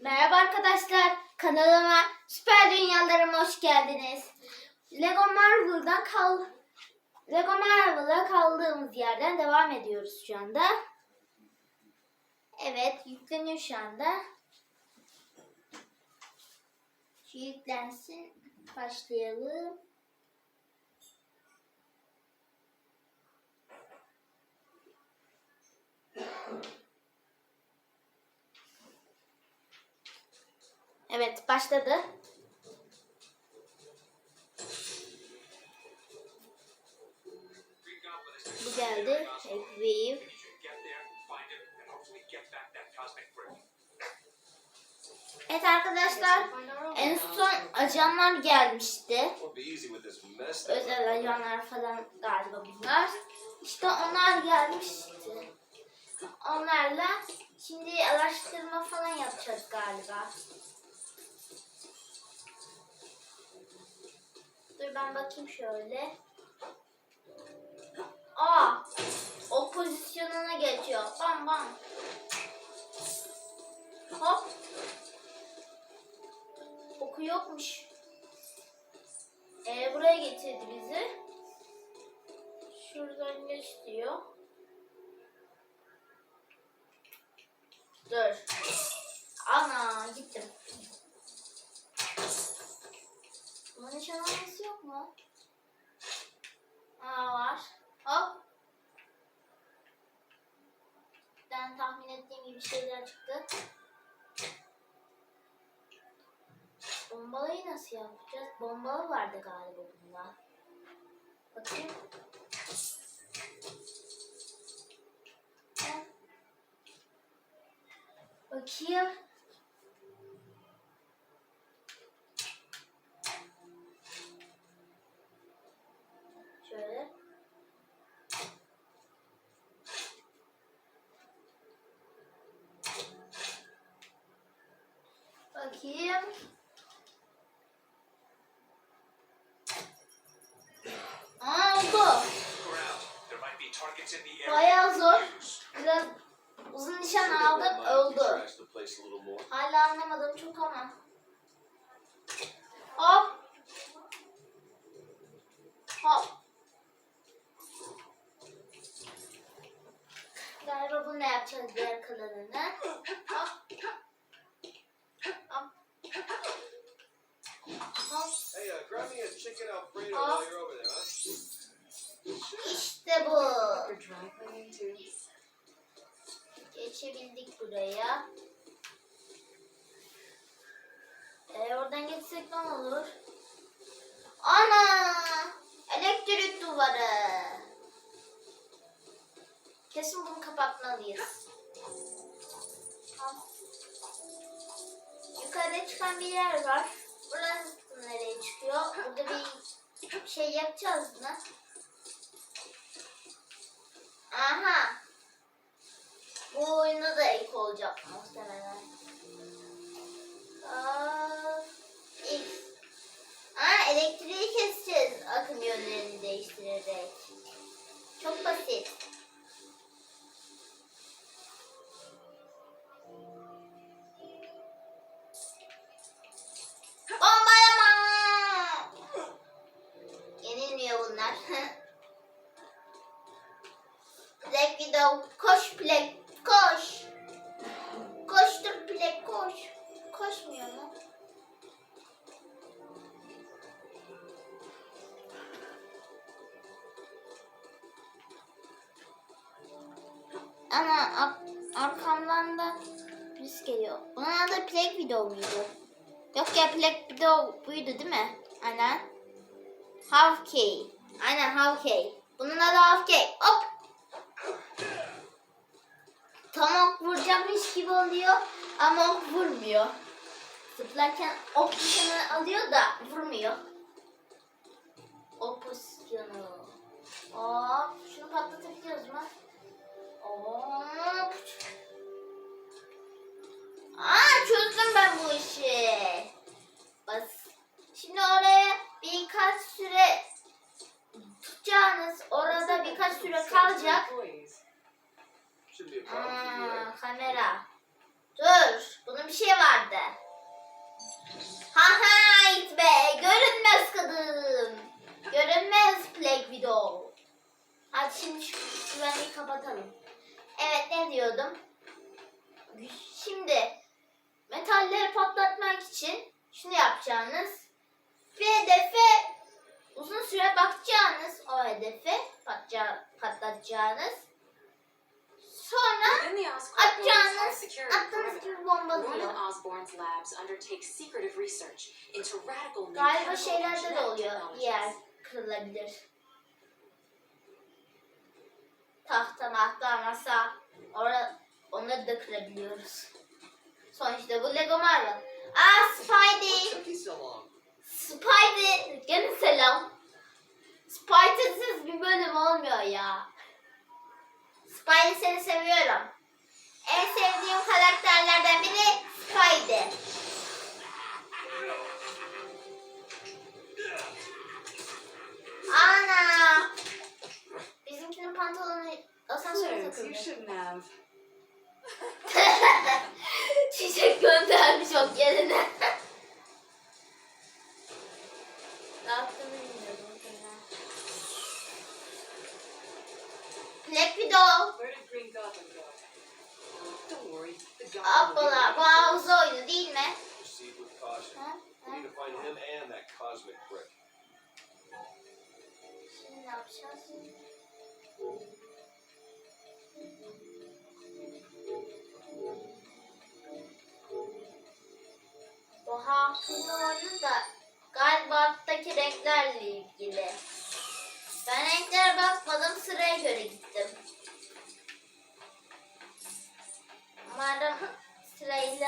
Merhaba arkadaşlar, kanalıma Süper Dünyalarıma hoş geldiniz. Lego Marvel'da kal Lego Marvel'a kaldığımız yerden devam ediyoruz şu anda. Evet, yükleniyor şu anda. Şu yüklensin. Başlayalım. Evet, başladı. Bu geldi. Wave. Evet arkadaşlar, en son ajanlar gelmişti. Özel ajanlar falan galiba bunlar. İşte onlar gelmişti. Onlarla şimdi araştırma falan yapacağız galiba. Dur ben bakayım şöyle. Aa! O pozisyonuna geçiyor. Bam bam. Hop. Oku yokmuş. Ee, buraya getirdi bizi. Şuradan geç diyor. Dur. Ana gittim. Bunun nişanlaması yok mu? Aa var. Hop. Ben tahmin ettiğim gibi şeyler çıktı. Bombalayı nasıl yapacağız? Bombalı vardı galiba bunda. Bakayım. Bakayım. Şöyle. Bakayım. Aa oldu. Bayağı zor. Biraz uzun nişan aldım oldu. Hala anlamadım çok ama. Hop. Hop. Galiba bunu yapacağız diğer kalanını. Hop. Hop. Hop. Hey, uh, grab me a chicken Alfredo Oh. While you're over there, huh? İşte bu. For dry cleaning too. Geçebildik buraya. Ee, oradan geçsek ne olur? Ana! Elektrik duvarı. Kesin bunu kapatmalıyız. Al. Yukarıda çıkan bir yer var. Burası nereye çıkıyor? Burada bir şey yapacağız mı? Aha! Bu oyunda da ilk olacak muhtemelen. Widow buydu değil mi? Aynen. Hawkeye. Aynen Hawkeye. Bunun adı Hawkeye. Hop. Tam ok vuracakmış gibi oluyor ama ok vurmuyor. Zıplarken ok nişanı alıyor da vurmuyor. O pozisyonu. Hop. Şunu patlatabiliyoruz mu? Aa çözdüm ben bu işi bas. Şimdi oraya birkaç süre tutacağınız orada birkaç süre kalacak. Aa, kamera. Dur. Bunun bir şey vardı. Ha ha it be. Görünmez kadın. Görünmez Black Widow. Hadi şimdi şu güvenliği kapatalım. Evet ne diyordum? Şimdi metalleri patlatmak için perimeter, gibi one bombalıyor. of Osborne's labs undertakes secretive research into radical new Galiba chemical and şeylerde de oluyor. Yer kırılabilir. Tahta mahta masa. Orada, onları da kırabiliyoruz. Sonuçta bu Lego Marvel. Aa Spidey. Spidey. Gene selam. Spidey'siz bir bölüm olmuyor ya. Spidey seni seviyorum. En sevdiğim karakterlerden biri Spidey. Ana! Bizimkinin pantolonu asansöre takıldı.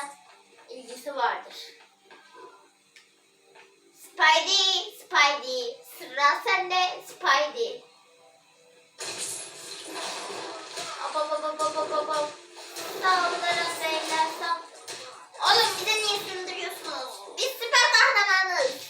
Sırayla ilgisi vardır. Spidey, Spidey. Sıra sende Spidey. Hop hop hop hop hop hop beyler sağ. Oğlum bize niye sındırıyorsunuz? Biz süper kahramanız.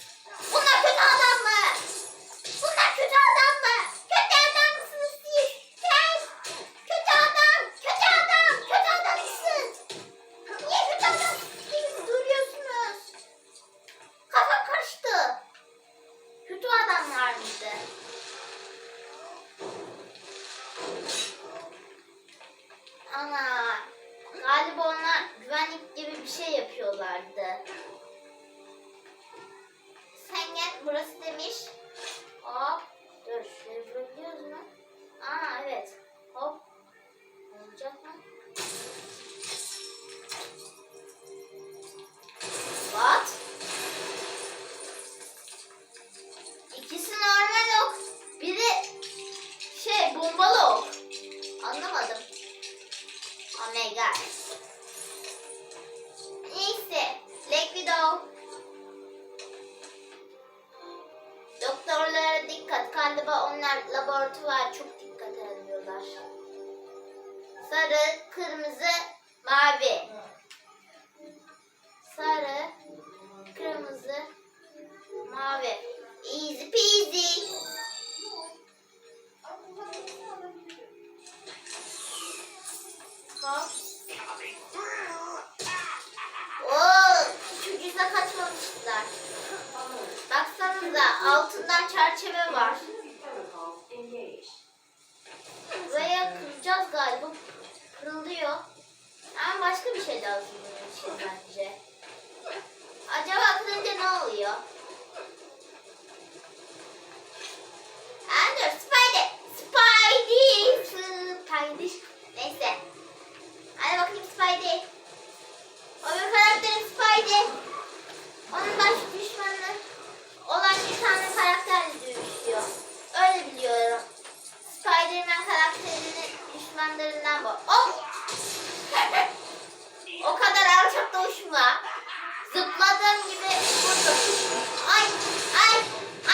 Baksanıza altından çerçeve var. Buraya kıracağız galiba. Kırılıyor. Ama başka bir şey lazım bunun için bence. Acaba kırınca ne oluyor? Dur Spidey. Spidey. Spidey. Neyse. Hadi bakayım Spidey. Öbür karakterim Spidey. Onun baş olan bir tane karakterle dövüşüyor. Öyle biliyorum. Spider-Man karakterinin düşmanlarından bu. Oh! o kadar alçak da. Zıpladığım gibi vurdum. Ay, ay,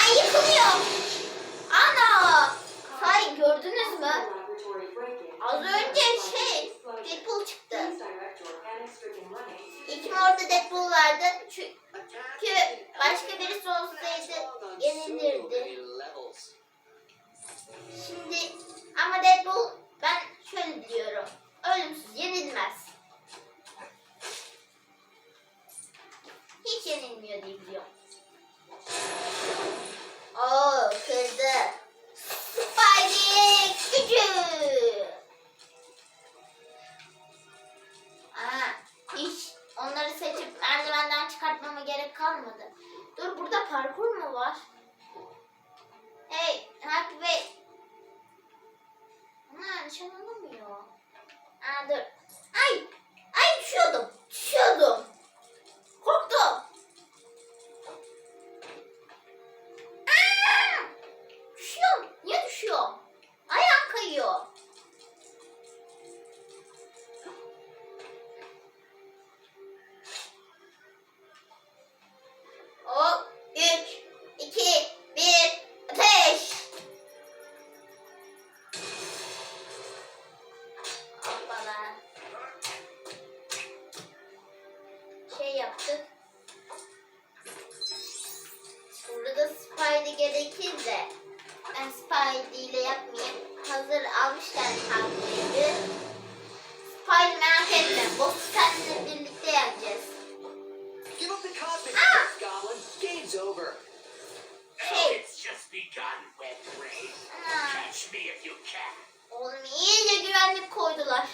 ay yıkılıyor. Ana! Say gördünüz mü? Az önce şey, Deadpool çıktı. İlk orada Deadpool vardı. Çünkü başka birisi Oğlum iyice güvenlik koydular.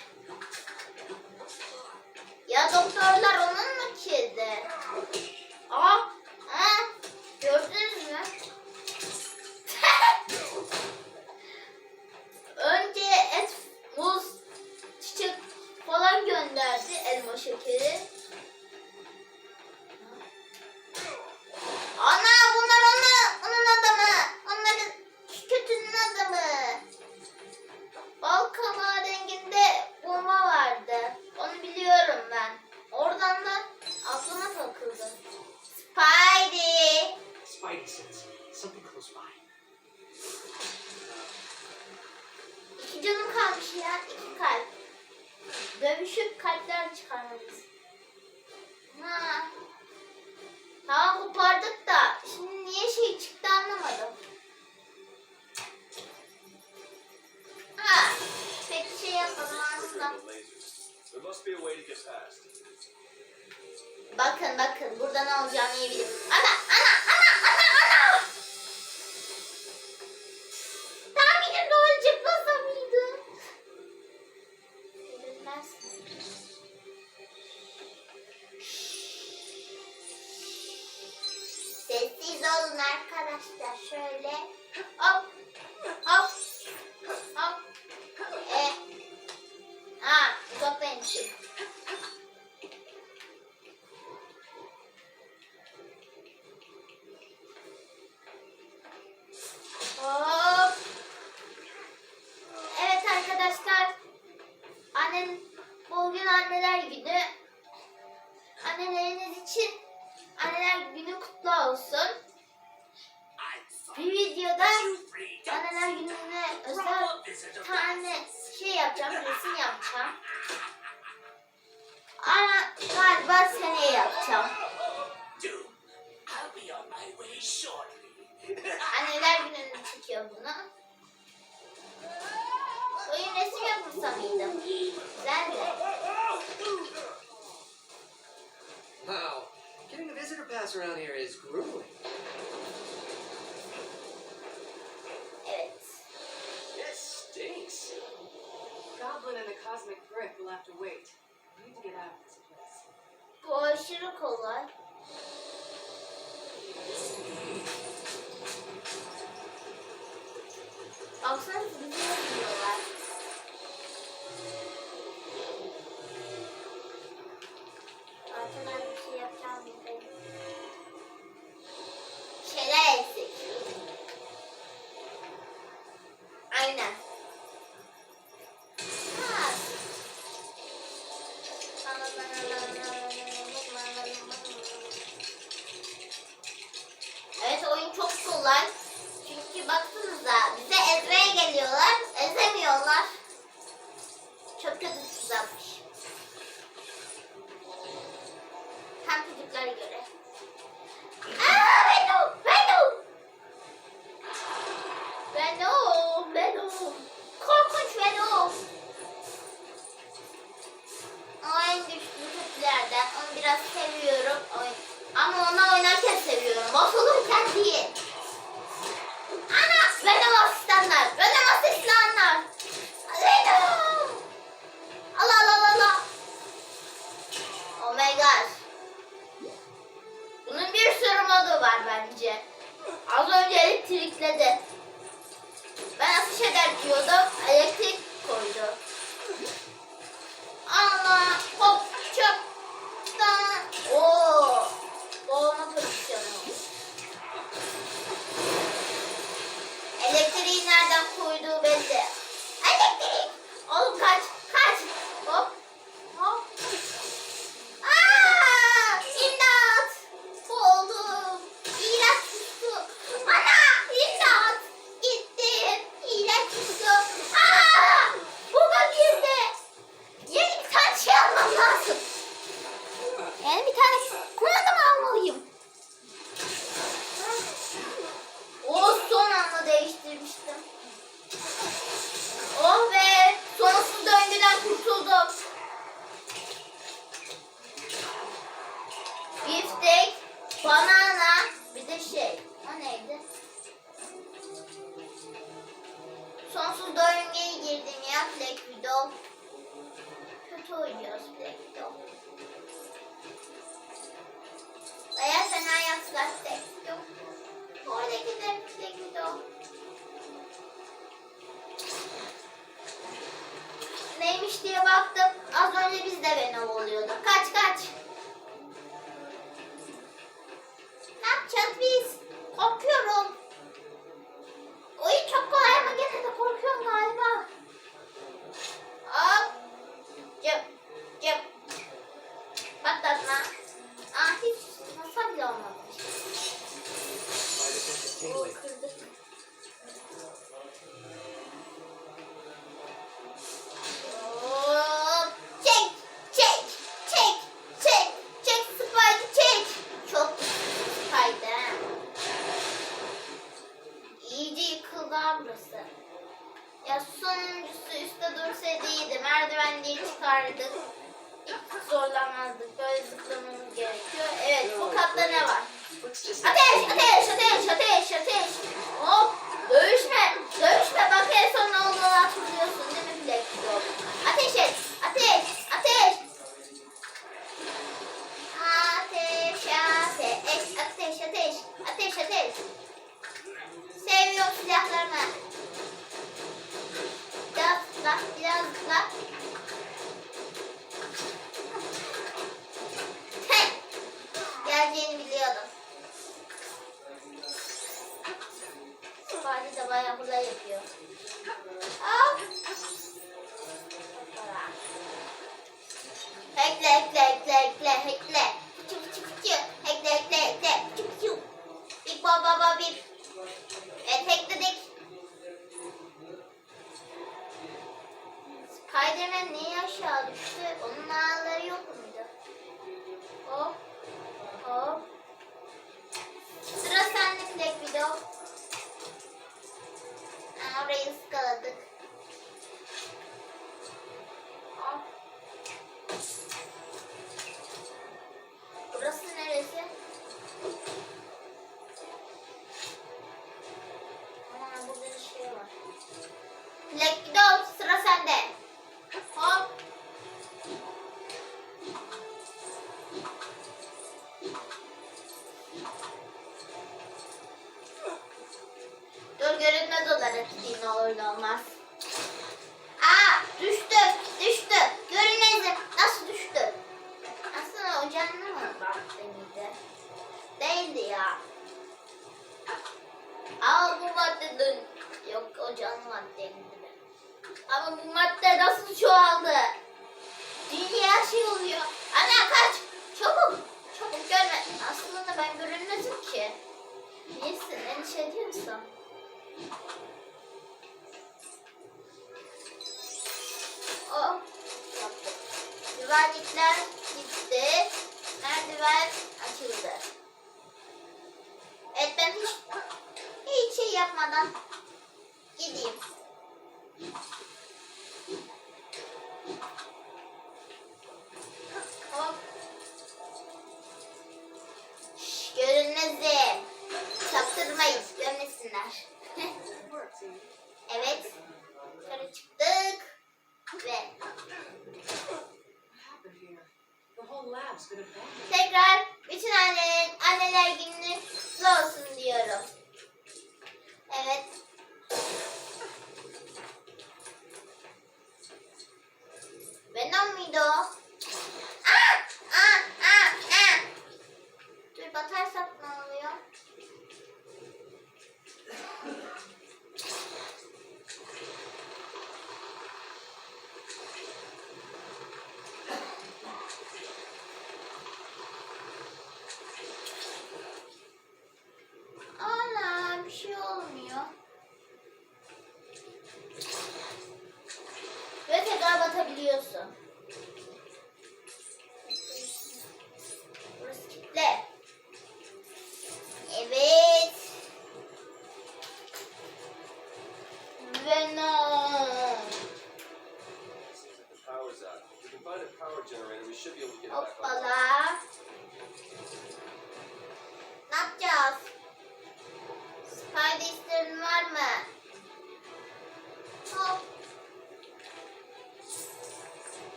Bakın bakın burada ne olacağını iyi bilin. Ana anneler günü. Anneleriniz için anneler günü kutlu olsun. Bir videoda anneler gününe özel tane şey yapacağım, resim yapacağım. Ama galiba seneye yapacağım. Anneler gününü çekiyor bunu. Oyun resim yapmasa mıydım? Ben de. Wow. Getting a visitor pass around here is grueling. Evet. It stinks. Goblin and the cosmic brick will have to wait. We need to get out of this place. Bu aşırı kolay. Baksana bizi yapıyorlar. Arkadan Venom! Venom! Korkunç Venom! O en güçlü kötülerden. Onu biraz seviyorum. Ama onu oynarken seviyorum. Bozulurken değil. Ana! Venom asistanlar. Venom asistanlar. Venom! Allah Allah Allah. Oh my god. Bunun bir elektrikledi. Ben ateş eder diyordum. Elektrik koydu. Allah hop çöp. da- Oo. Boğulma pozisyonu. Elektriği nereden koyduğu belli. Elektrik. Oğlum kaç. Diye baktım. Az önce biz de Venom oluyorduk. Kaç kaç. Evet bu katta ne var? Let's just Ateş, ateş, ateş, ateş, ateş. Hop, dövüşme, Spiderman niye aşağı düştü? Onun ağları yok muydu? Hop. Hop. Sıra sende Black Widow. Baktı mıydı? Ya. Ama bu madde dön. Yok o canlı maddeydi. Ama bu madde nasıl çoğaldı? Dünya şey oluyor. Ana kaç. Çabuk. Çabuk görme. Aslında ben görünmezim ki. Neyse endişe ediyorsun. Oh. yaptık. Güvenlikler gitti. Merdiven açıldı. Evet ben hiç hiç şey yapmadan gideyim. Hop. Şş, görünmezim. Çaktırmayın, görmesinler. Evet. Yukarı çıktık. Ve Tekrar bütün annelerin anneler gününü kutlu olsun diyorum.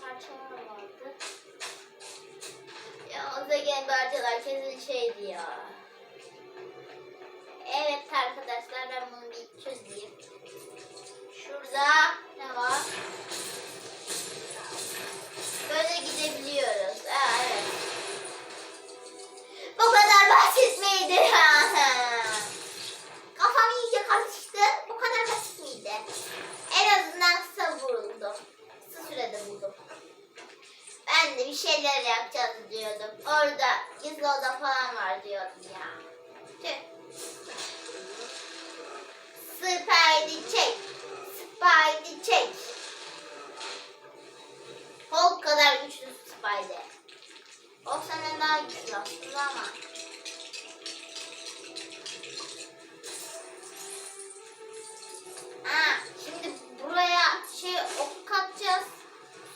parçalar vardı. Ya Zegen parçalar kesin şeydi ya. Evet arkadaşlar ben bunu bir çözeyim. Şurada ne var? Böyle gidebiliyoruz. Aa, evet. Bu kadar basit miydi ya? Şeyler yapacağız diyordum. Orada gizli oda falan var diyordum ya. Tüh. Spidey çek. Spidey çek. Hulk kadar güçlü Spidey. O senden daha güçlü aslında ama. Ha, şimdi buraya şey ok atacağız.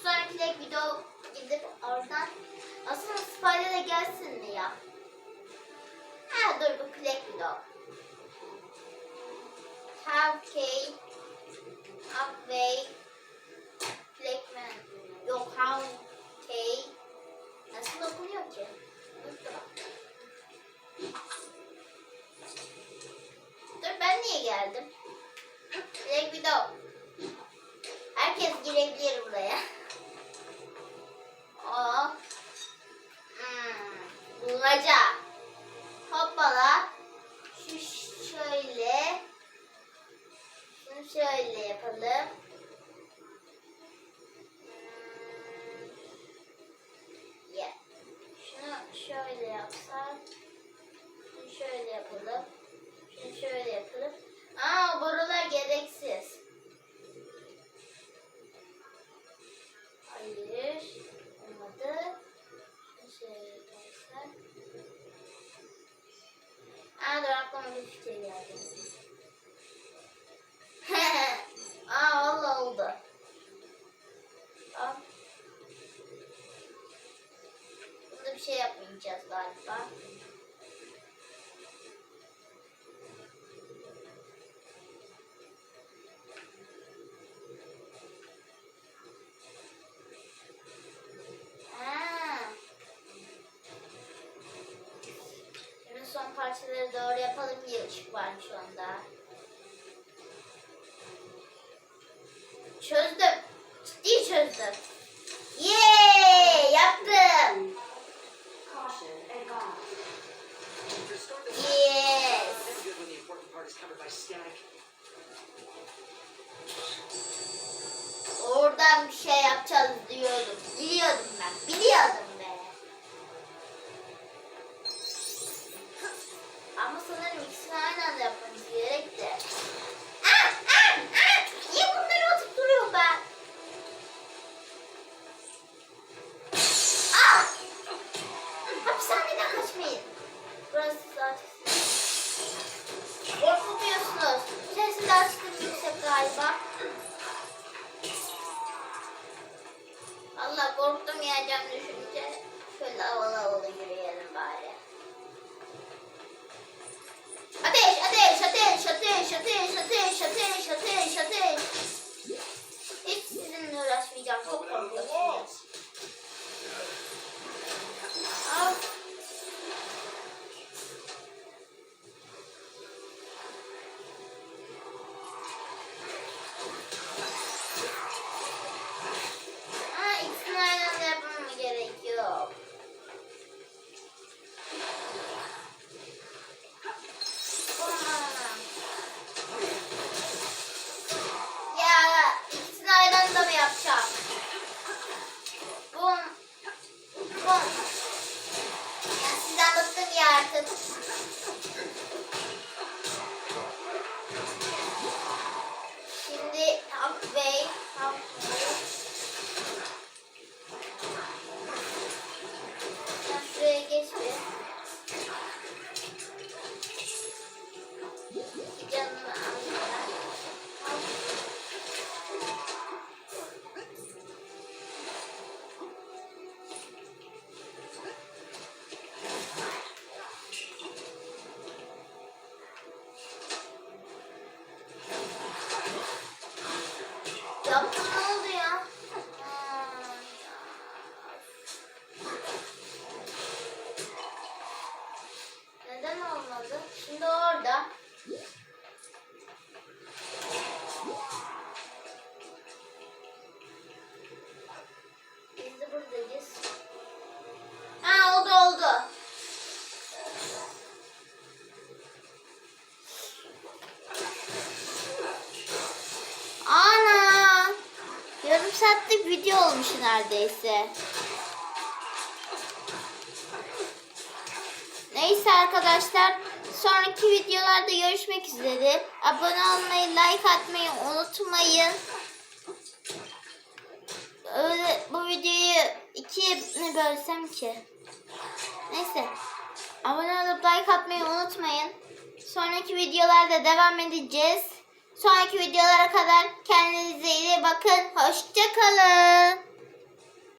Sonraki de video oradan. Aslında Spider de gelsin mi ya? Ha dur bu Plek video. Halfway. Halfway. Plekman. Yok Halfway. Nasıl okunuyor ki? Dur ben niye geldim? Plek video. Herkes girebilir buraya. O. Hmm. Bulmaca. Hoppala. Şu parçaları doğru yapalım diye ışık var şu galiba. Allah korktum yiyeceğim düşünce. Şöyle havalı havalı yürüyelim bari. Ateş, ateş, ateş, ateş, ateş, ateş, ateş, ateş, ateş. Hiç sizinle uğraşmayacağım. Çok Coming bitch. Neredeyse. Neyse arkadaşlar. Sonraki videolarda görüşmek üzere. Abone olmayı, like atmayı unutmayın. Öyle bu videoyu ikiye mi bölsem ki? Neyse. Abone olup like atmayı unutmayın. Sonraki videolarda devam edeceğiz. Sonraki videolara kadar kendinize iyi bakın. Hoşçakalın.